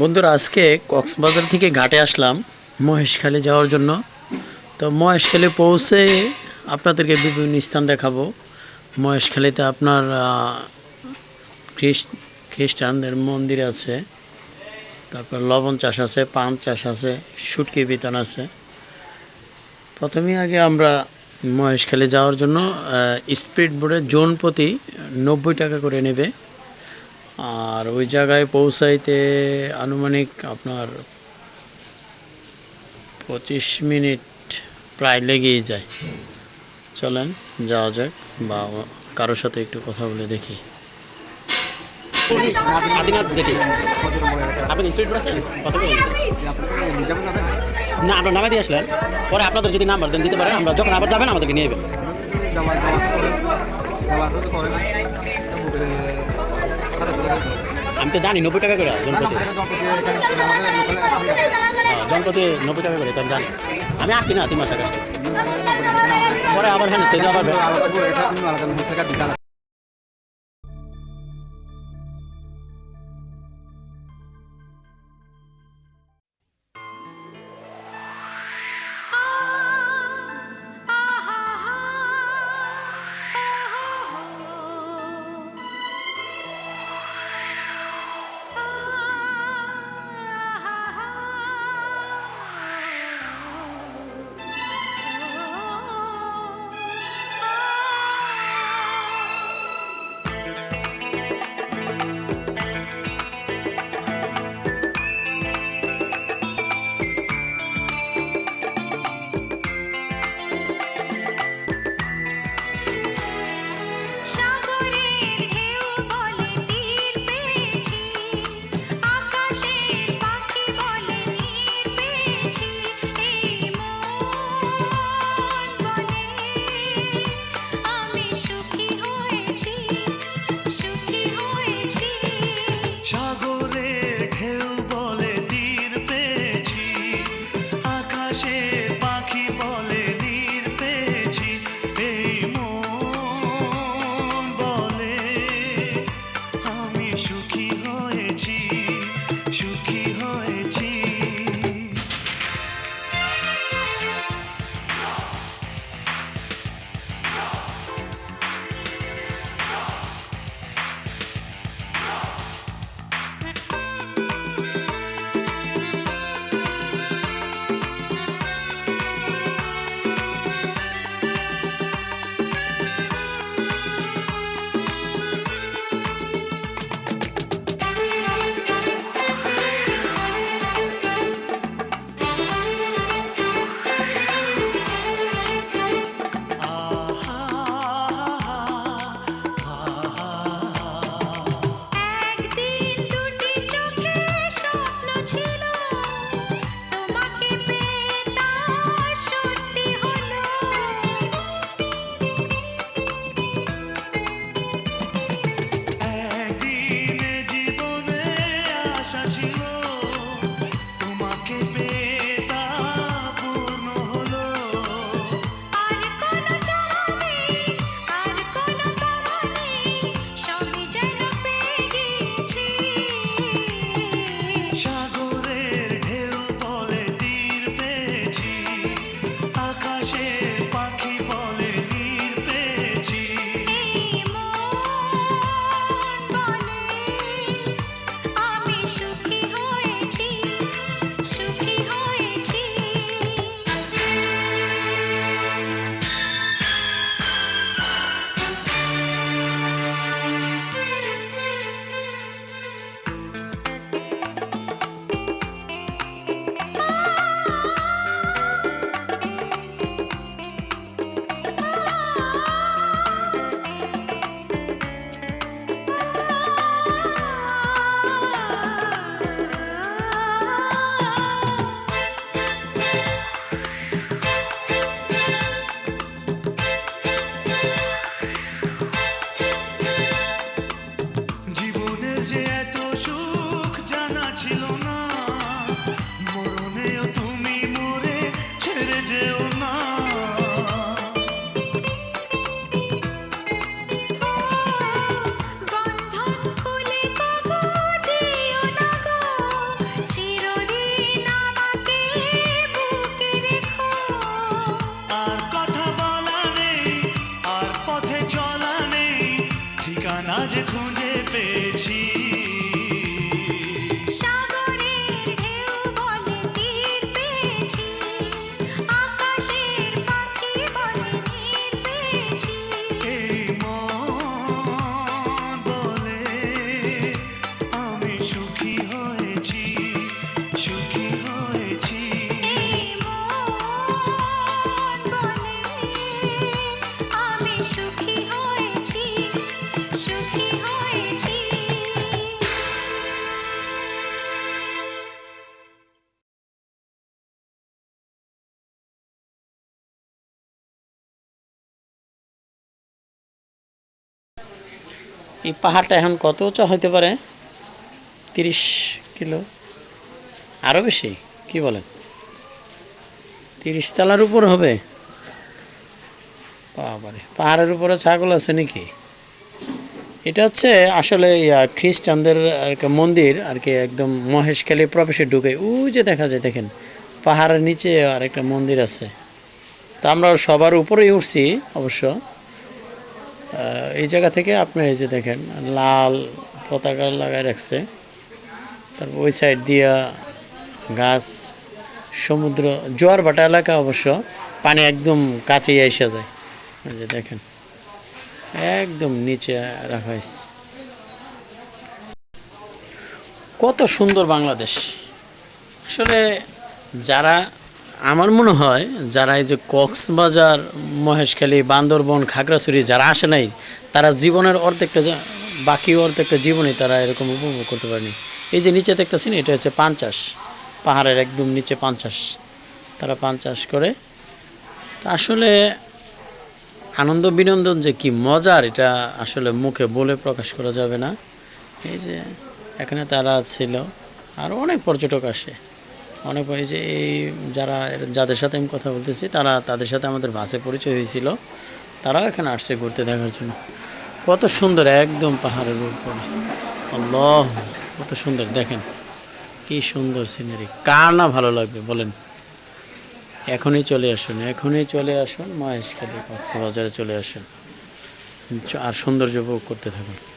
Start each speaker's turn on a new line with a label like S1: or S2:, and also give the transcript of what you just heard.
S1: বন্ধুরা, আজকে কক্সবাজার থেকে ঘাটে আসলাম, মহেশখালী যাওয়ার জন্য। তো মহেশখালী পৌঁছে আপনাদেরকে বিভিন্ন স্থান দেখাবো। মহেশখালীতে আপনার খ্রিস্টানদের মন্দির আছে, তারপর লবণ চাষ আছে পান চাষ আছে, শুটকি বিতান আছে। প্রথমে আগে আমরা মহেশখালী যাওয়ার জন্য স্পিড বোর্ডে জোন প্রতি নব্বই টাকা করে নেবে। আর ওই জায়গায় পৌঁছাইতে আনুমানিক আপনার পঁচিশ মিনিট প্রায় লেগেই যায়। চলেন, যাওয়া যাক বা কারোর সাথে একটু কথা বলে দেখি। আপনি না, আপনার নামে দিয়ে আসলেন। পরে আপনাদের যদি নাম্বার দেন, দিতে পারেন। আমরা যখন আবার যাবেন, আমাদেরকে নিয়ে যাবেন। তো জানি নব্বই টাকা করে জনপ্রতি। হ্যাঁ, জনপ্রতি নব্বই টাকা করে আমি জানি। আমি আসি না তিন মাস পরে আবার হ্যাঁ আবার খুঁজে পেয়েছি। এই
S2: পাহাড়টা এখন কত উঁচা হইতে পারে? তিরিশ কিলো। আরও বেশি? কি বলেন? তিরিশ তলার উপর হবে? বাবারে, পাহাড়ের উপরে ছাগল আছে নাকি? এটা হচ্ছে আসলে খ্রিস্টানদের আর কি মন্দির, আর কি একদম মহেশখালী প্রবেশে ঢুকে। ওই যে দেখা যায়, দেখেন, পাহাড়ের নিচে আর একটা মন্দির আছে। তা আমরা সবার উপরেই উঠছি, অবশ্য। এই জায়গা থেকে আপনি এই যে দেখেন, লাল পতাকা লাগায় রাখছে। তারপর ওই সাইড দিয়া গাছ, সমুদ্র, জোয়ার ভাটা এলাকা অবশ্য, পানি একদম কাছেই এসে যায়। এই যে দেখেন, একদম নিচে রাখা হয়েছে। কত সুন্দর বাংলাদেশ। আসলে যারা আমার মনে হয় যারা এই যে কক্সবাজার, মহেশখালী, বান্দরবন, খাগড়াছড়ি যারা আসে নাই, তারা জীবনের অর্ধেকটা বাকি অর্ধেকটা জীবনই তারা এরকম উপভোগ করতে পারেনি। এই যে নিচে দেখতেছেন, এটা হচ্ছে পান চাষ। পাহাড়ের একদম নিচে পান চাষ। তারা পান চাষ করে। তা আসলে আনন্দ বিনোদন যে কি মজার, এটা আসলে মুখে বলে প্রকাশ করা যাবে না। এই যে এখানে তারা ছিল আরও অনেক পর্যটক আসে। অনেক এই যে এই যারা, যাদের সাথে আমি কথা বলতেছি, তারা তাদের সাথে আমাদের বাসে পরিচয় হয়েছিল। তারাও এখানে আসছে ঘুরতে দেখার জন্য। কত সুন্দর, একদম পাহাড়ের উপরে। আল্লাহ, কত সুন্দর। দেখেন, কি সুন্দর সিনারি কার না ভালো লাগবে, বলেন। এখনই চলে আসুন, এখনই চলে আসুন মহেশখালী কক্সবাজারে চলে আসুন। আর সৌন্দর্য উপভোগ করতে থাকুন।